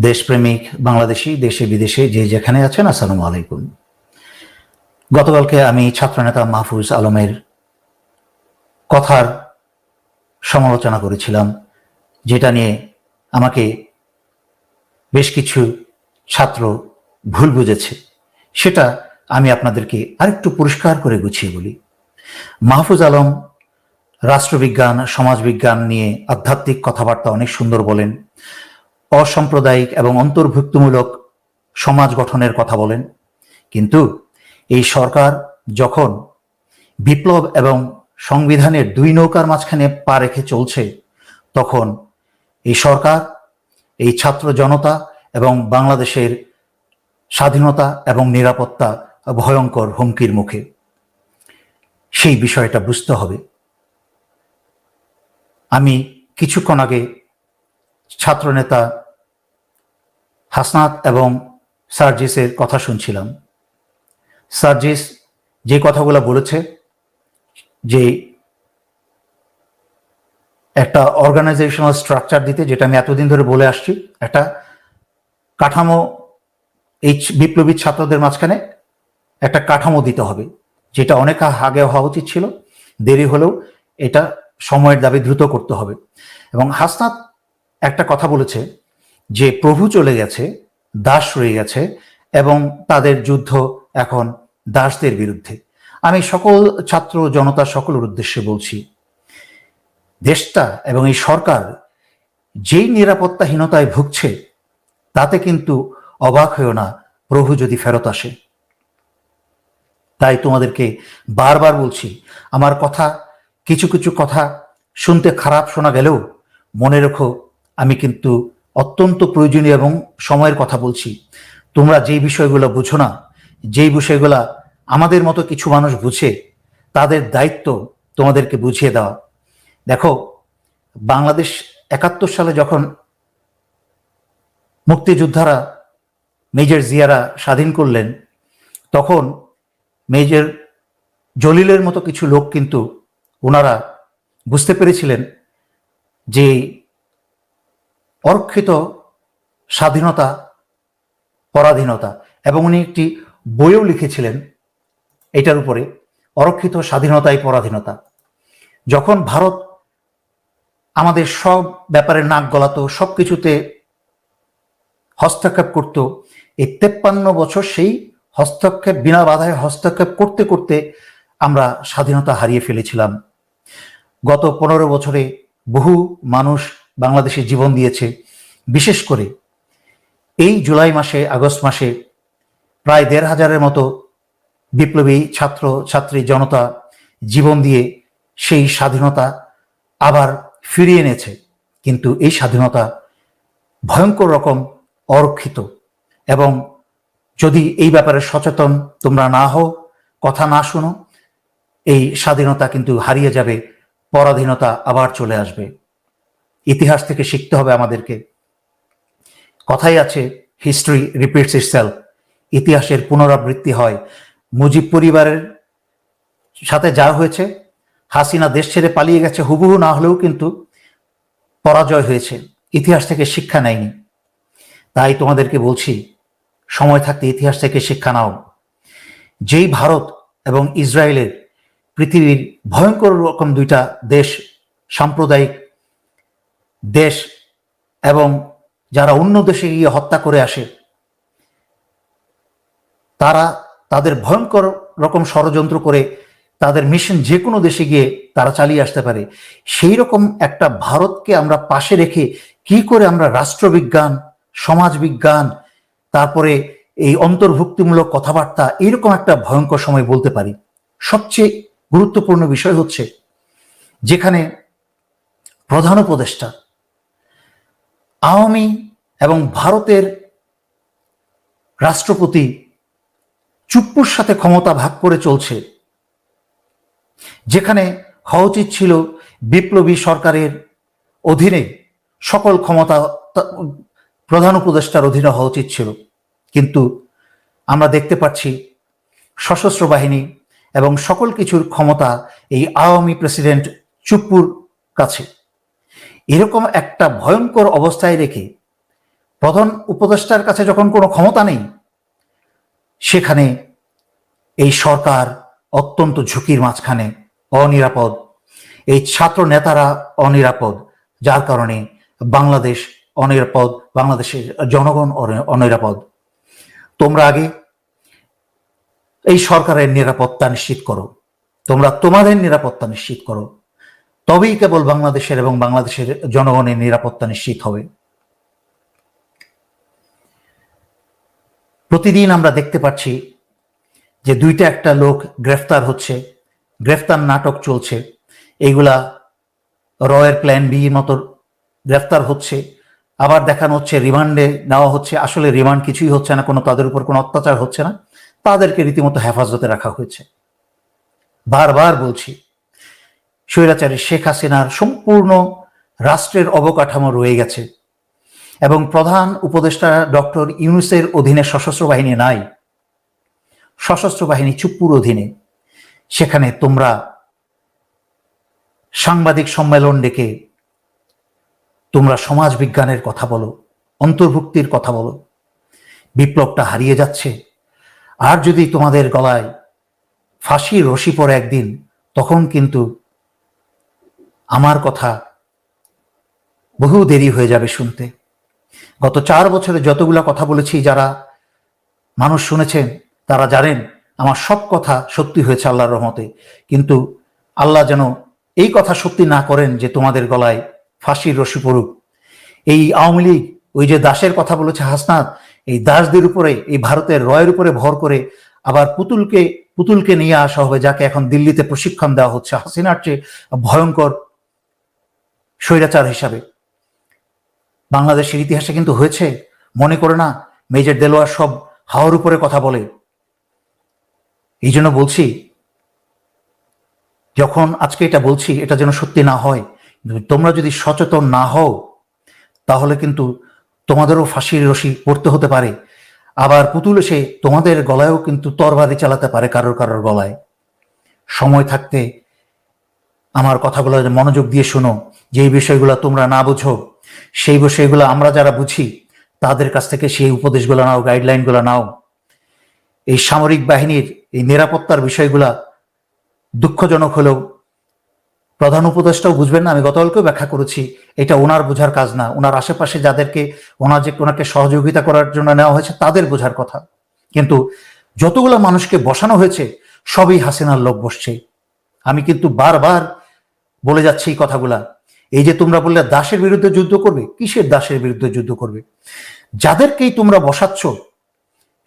দেশপ্রেমিক বাংলাদেশি, দেশে বিদেশে যে যেখানে আছেন, আসসালামু আলাইকুম। গতকালকে আমি ছাত্রনেতা মাহফুজ আলমের কথার সমালোচনা করেছিলাম, যেটা নিয়ে আমাকে বেশ কিছু ছাত্র ভুল বুঝেছে। সেটা আমি আপনাদেরকে আরেকটু পরিষ্কার করে গুছিয়ে বলি। মাহফুজ আলম রাষ্ট্রবিজ্ঞান, সমাজবিজ্ঞান নিয়ে আধ্যাত্মিক কথাবার্তা অনেক সুন্দর বলেন। অসাম্প্রদায়িক এবং অন্তর্ভুক্তমূলক সমাজ গঠনের কথা বলেন। কিন্তু এই সরকার যখন বিপ্লব এবং সংবিধানের দুই নৌকার মাঝখানে পা রেখে চলছে, তখন এই সরকার, এই ছাত্র জনতা এবং বাংলাদেশের স্বাধীনতা এবং নিরাপত্তা ভয়ঙ্কর হুমকির মুখে। সেই বিষয়টা বুঝতে হবে। আমি কিছুক্ষণ আগে ছাত্রনেতা হাসনাত এবং সার্জিসের কথা শুনছিলাম। সার্জিস যে কথাগুলো বলেছে, যে একটা অর্গানাইজেশনাল স্ট্রাকচার দিতে, যেটা আমি এতদিন ধরে বলে আসছি, একটা কাঠামো এই বিপ্লবী ছাত্রদের মাঝখানে একটা কাঠামো দিতে হবে, যেটা অনেক আগে হওয়া উচিত ছিল, দেরি হলেও এটা সময়ের দাবি দ্রুত করতে হবে। এবং হাসনাত একটা কথা বলেছে যে প্রভু চলে গেছে, দাস রয়ে গেছে এবং তাদের যুদ্ধ এখন দাসদের বিরুদ্ধে। আমি সকল ছাত্র জনতা সকলের উদ্দেশ্যে বলছি, দেশটা এবং এই সরকার যেই নিরাপত্তাহীনতায় ভুগছে, তাতে কিন্তু অবাক হয়েও না প্রভু যদি ফেরত আসে। তাই তোমাদেরকে বারবার বলছি, আমার কথা, কিছু কিছু কথা শুনতে খারাপ শোনা গেলেও মনে রেখো আমি কিন্তু অত্যন্ত প্রয়োজনীয় এবং সময়ের কথা বলছি। তোমরা যেই বিষয়গুলো বুঝো না, যেই বিষয়গুলা আমাদের মতো কিছু মানুষ বুঝে, তাদের দায়িত্ব তোমাদেরকে বুঝিয়ে দেওয়া। দেখো, বাংলাদেশ একাত্তর সালে যখন মুক্তিযোদ্ধারা মেজর জিয়ারা স্বাধীন করলেন, তখন মেজর জলিলের মতো কিছু লোক কিন্তু ওনারা বুঝতে পেরেছিলেন যে অরক্ষিত স্বাধীনতা, পরাধীনতা এবং উনি একটি বইও লিখেছিলেন এটার উপরে, অরক্ষিত স্বাধীনতাই পরাধীনতা। যখন ভারত আমাদের সব ব্যাপারে নাক গলাতো, সব কিছুতে হস্তক্ষেপ করত, এই তেপ্পান্ন বছর সেই হস্তক্ষেপ, বিনা বাধায় হস্তক্ষেপ করতে করতে আমরা স্বাধীনতা হারিয়ে ফেলেছিলাম। গত পনেরো বছরে বহু মানুষ বাংলাদেশে জীবন দিয়েছে। বিশেষ করে এই জুলাই মাসে, আগস্ট মাসে প্রায় দেড় হাজারের মতো বিপ্লবী ছাত্র, ছাত্রী, জনতা জীবন দিয়ে সেই স্বাধীনতা আবার ফিরিয়ে এনেছে। কিন্তু এই স্বাধীনতা ভয়ঙ্কর রকম অরক্ষিত এবং যদি এই ব্যাপারে সচেতন তোমরা না হও, কথা না শুনো, এই স্বাধীনতা কিন্তু হারিয়ে যাবে, পরাধীনতা আবার চলে আসবে। ইতিহাস থেকে শিখতে হবে আমাদেরকে। কথাই আছে হিস্ট্রি রিপিটস ইটসেলফ ইতিহাসের পুনরাবৃত্তি হয়। মুজিব পরিবারের সাথে যা হয়েছে, হাসিনা দেশ ছেড়ে পালিয়ে গেছে, হুবহু না হলেও কিন্তু পরাজয় হয়েছে। ইতিহাস থেকে শিক্ষা নেয়নি। তাই তোমাদেরকে বলছি, সময় থাকতে ইতিহাস থেকে শিক্ষা নাও। যেই ভারত এবং ইসরায়েলের পৃথিবীর ভয়ঙ্কর রকম দুইটা দেশ সাম্প্রদায়িক দেশ এবং যারা অন্য দেশে গিয়ে হত্যা করে আসে, তারা তাদের ভয়ঙ্কর রকম ষড়যন্ত্র করে তাদের মিশন যে কোনো দেশে গিয়ে তারা চালিয়ে আসতে পারে। সেই রকম একটা ভারতকে আমরা পাশে রেখে কি করে আমরা রাষ্ট্রবিজ্ঞান, সমাজবিজ্ঞান, তারপরে এই অন্তর্ভুক্তিমূলক কথাবার্তা, এরকম একটা ভয়ঙ্কর সময় বলতে পারি। সবচেয়ে গুরুত্বপূর্ণ বিষয় হচ্ছে, যেখানে প্রধান উপদেষ্টা আওয়ামী এবং ভারতের রাষ্ট্রপতি চুপ্পুর সাথে ক্ষমতা ভাগ করে চলছে, যেখানে হওয়া উচিত ছিল বিপ্লবী সরকারের অধীনে সকল ক্ষমতা প্রধান উপদেষ্টার অধীনে হওয়া উচিত ছিল। কিন্তু আমরা দেখতে পাচ্ছি সশস্ত্র বাহিনী এবং সকল কিছুর ক্ষমতা এই আওয়ামী প্রেসিডেন্ট চুপ্পুর কাছে। এরকম একটা ভয়ঙ্কর অবস্থায় রেখে প্রধান উপদেষ্টার কাছে যখন কোনো ক্ষমতা নেই, সেখানে এই সরকার অত্যন্ত ঝুঁকির মাঝখানে অনিরাপদ। এই ছাত্র নেতারা অনিরাপদ, যার কারণে বাংলাদেশ অনিরাপদ, বাংলাদেশের জনগণ অনিরাপদ। তোমরা আগে এই সরকারের নিরাপত্তা নিশ্চিত করো। তোমরা তোমাদের নিরাপত্তা নিশ্চিত করো। তবেই কেবল বাংলাদেশের এবং বাংলাদেশের জনগণের নিরাপত্তা নিশ্চিত হবে। প্রতিদিন আমরা দেখতে পাচ্ছি যে দুইটা একটা লোক গ্রেফতার হচ্ছে, গ্রেফতার নাটক চলছে। এইগুলা রয়ের প্ল্যান বি মতো গ্রেফতার হচ্ছে। আবার দেখানো হচ্ছে রিমান্ডে নেওয়া হচ্ছে। আসলে রিমান্ড কিছুই হচ্ছে না, কোনো তাদের উপর কোনো অত্যাচার হচ্ছে না। তাদেরকে রীতিমতো হেফাজতে রাখা হয়েছে। বারবার বলছি স্বৈরাচারী শেখ হাসিনার সম্পূর্ণ রাষ্ট্রের অবকাঠামো রয়ে গেছে এবং প্রধান উপদেষ্টা ডক্টর ইউনুসের অধীনে সশস্ত্র বাহিনী নাই। সশস্ত্র বাহিনী চুপ্পুর অধীনে। সেখানে তোমরা সাংবাদিক সম্মেলন ডেকে তোমরা সমাজ বিজ্ঞানের কথা বলো, অন্তর্ভুক্তির কথা বলো। বিপ্লবটা হারিয়ে যাচ্ছে। আর যদি তোমাদের গলায় ফাঁসির রশি পড়ে একদিন, তখন কিন্তু আমার কথা বহু দেরি হয়ে যাবে শুনতে। গত চার বছরে যতগুলা কথা বলেছি, যারা মানুষ শুনেছেন, তারা জানেন, আমার সব কথা সত্যি হয়েছে আল্লাহর রহমতে। কিন্তু আল্লাহ যেন এই কথা সত্যি না করেন যে তোমাদের গলায় ফাঁসির রশি পড়ুক। এই আওয়ামী লীগ, ওই যে দাসের কথা বলেছে হাসনাত, এই দাসদের উপরে, এই ভারতের রয়ের উপরে ভর করে আবার পুতুলকে পুতুলকে নিয়ে আসা হবে, যাকে এখন দিল্লিতে প্রশিক্ষণ দেওয়া হচ্ছে। হাসিনার চেয়ে ভয়ঙ্কর স্বৈরাচার হিসাবে। বাংলাদেশের ইতিহাসে কিন্তু হয়েছে, মনে করে না, মেজর দেলোয়ার সব হাওয়ার উপরে কথা বলে। এই জন্য বলছি, যখন আজকে এটা বলছি, এটা যেন সত্যি না হয় তোমরা যদি সচেতন না হও, তাহলে কিন্তু তোমাদেরও ফাঁসির রশি পড়তে হতে পারে। আবার পুতুল এসে তোমাদের গলায়ও কিন্তু তরবারি চালাতে পারে কারোর কারোর গলায়। সময় থাকতে আমার কথাগুলো মনোযোগ দিয়ে শোনো। যেই বিষয়গুলো তোমরা না বুঝো, সেই বিষয়গুলো আমরা যারা বুঝি, তাদের কাছ থেকে সেই উপদেশগুলো নাও গাইডলাইনগুলো নাও। এই সামরিক বাহিনীর এই নিরাপত্তার বিষয়গুলা দুঃখজনক হলেও প্রধান উপদেষ্টাও বুঝবেন না, আমি গতকালকেও ব্যাখ্যা করেছি, এটা ওনার বোঝার কাজ না। ওনার আশেপাশে যাদেরকে, ওনার যে ওনাকে সহযোগিতা করার জন্য নেওয়া হয়েছে, তাদের বোঝার কথা। কিন্তু যতগুলো মানুষকে বসানো হয়েছে, সবই হাসিনার লোক বসছে। আমি কিন্তু বারবার বলে যাচ্ছি এই কথাগুলা। এই যে তোমরা বললে দাসের বিরুদ্ধে যুদ্ধ করবে, কিসের দাসের বিরুদ্ধে যুদ্ধ করবে? যাদেরকেই তোমরা বসাচ্ছ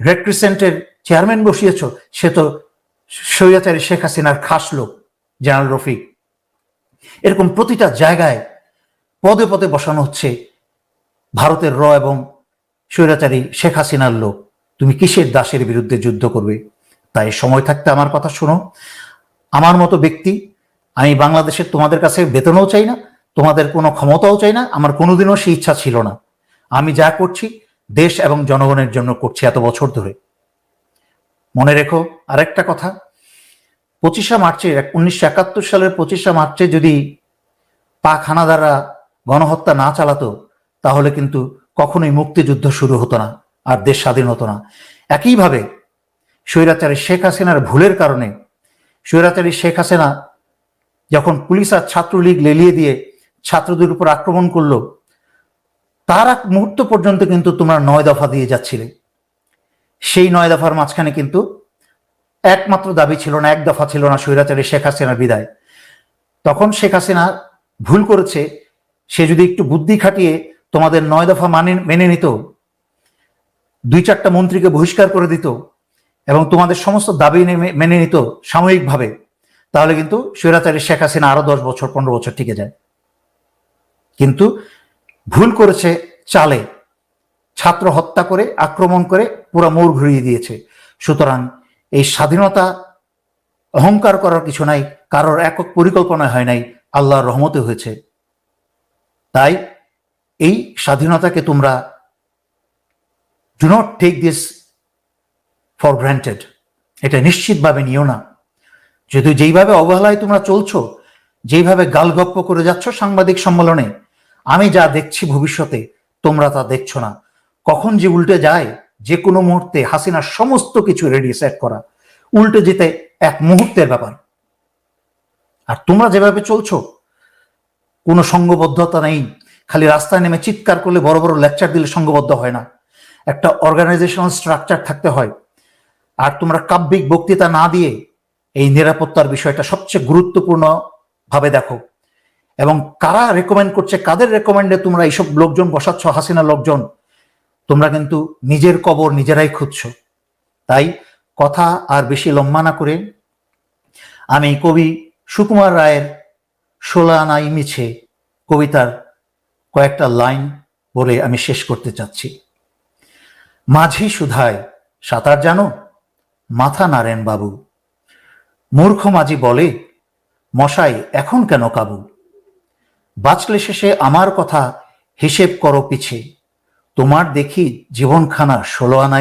রেড ক্রিসেন্টের চেয়ারম্যান বসিয়েছ, সে তো সৈয়াচারী শেখ হাসিনার খাস লোক, জেনারেল রফিক। এরকম প্রতিটা জায়গায় পদে পদে বসানো হচ্ছে ভারতের র এবং স্বৈরাচারী শেখ হাসিনার লোক। তুমি কিসের দাসের বিরুদ্ধে যুদ্ধ করবে? তাই সময় থাকতে আমার কথা শোনো। আমার মতো ব্যক্তি, আমি বাংলাদেশের তোমাদের কাছে বেতনও চাই না, তোমাদের কোনো ক্ষমতাও চাই না, আমার কোনোদিনও সেই ইচ্ছা ছিল না। আমি যা করছি, দেশ এবং জনগণের জন্য করছি এত বছর ধরে। মনে রেখো আরেকটা কথা, পঁচিশে মার্চে উনিশশো একাত্তর সালের পঁচিশে মার্চে যদি পাক হানাদাররা গণহত্যা না চালাতো, তাহলে কিন্তু কখনোই মুক্তিযুদ্ধ শুরু হতো না, আর দেশ স্বাধীন হতো না। একইভাবে স্বৈরাচারী শেখ হাসিনার ভুলের কারণে স্বৈরাচারী শেখ হাসিনা যখন পুলিশ আর ছাত্রলীগ লেলিয়ে দিয়ে ছাত্রদের উপর আক্রমণ করল, তার এক মুহূর্ত পর্যন্ত কিন্তু তোমরা নয় দফা দিয়ে যাচ্ছিলে। সেই নয় দফার মাঝখানে কিন্তু একমাত্র দাবি ছিল না, এক দফা ছিল না স্বৈরাচারী শেখ হাসিনার বিদায়। তখন শেখ হাসিনা ভুল করেছে, সে যদি একটু বুদ্ধি খাটিয়ে তোমাদের নয় দফা মানে মেনে নিত, দুই চারটা মন্ত্রীকে বহিষ্কার করে দিত এবং তোমাদের সমস্ত দাবি মেনে নিত সাময়িকভাবে, তাহলে কিন্তু স্বৈরাচারী শেখ হাসিনা আরও দশ বছর, পনেরো বছর টিকে যায়। কিন্তু ভুল করেছে চালে। ছাত্র হত্যা করে, আক্রমণ করে পুরো মোড় ঘুরিয়ে দিয়েছে। সুতরাং এই স্বাধীনতা অহংকার করার কিছু নাই, কারোর একক পরিকল্পনা হয় নাই, আল্লাহর রহমতে হয়েছে। তাই এই স্বাধীনতাকে তোমরা do not take this for granted এটা নিশ্চিতভাবে নিও না। যদি যেইভাবে অবহেলায় তোমরা চলছো, যেইভাবে গালগপ্প করে যাচ্ছ সাংবাদিক সম্মেলনে, আমি যা দেখছি ভবিষ্যতে, তোমরা তা দেখছ না। কখন যে উল্টে যায়, যে কোনো মুহূর্তে হাসিনার সমস্ত কিছু রেডি সেট করা। উল্টে যেতে এক মুহূর্তের ব্যাপার। আর তোমরা যেভাবে চলছো, কোনো সঙ্গবদ্ধতা নেই। খালি রাস্তায় নেমে চিৎকার করলে বড় বড় লেকচার দিলে সঙ্গবদ্ধ হয় না। একটা অর্গানাইজেশনাল স্ট্রাকচার থাকতে হয়। আর তোমরা কাব্যিক বক্তৃতা না দিয়ে এই নিরাপত্তার বিষয়টা সবচেয়ে গুরুত্বপূর্ণ ভাবে দেখো। এবং কারা রেকমেন্ড করছে, কাদের রেকমেন্ডে তোমরা এইসব লোকজন বসাচ্ছ, হাসিনা লোকজন, তোমরা কিন্তু নিজের কবর নিজেরাই খুঁজছ। তাই কথা আর বেশি লম্বা না করে আমি কবি সুকুমার রায়ের সোলানাই মিছে কবিতার কয়েকটা লাইন বলে আমি শেষ করতে চাচ্ছি। মাঝি সুধায় সাঁতার জানো? মাথা নারেন বাবু। মূর্খ মাঝি বলে, মশাই, এখন কেন কাবু? বাঁচলে শেষে আমার কথা হিসেব করো পিছে। তোমার দেখি জীবনখানা ষোলো আনায়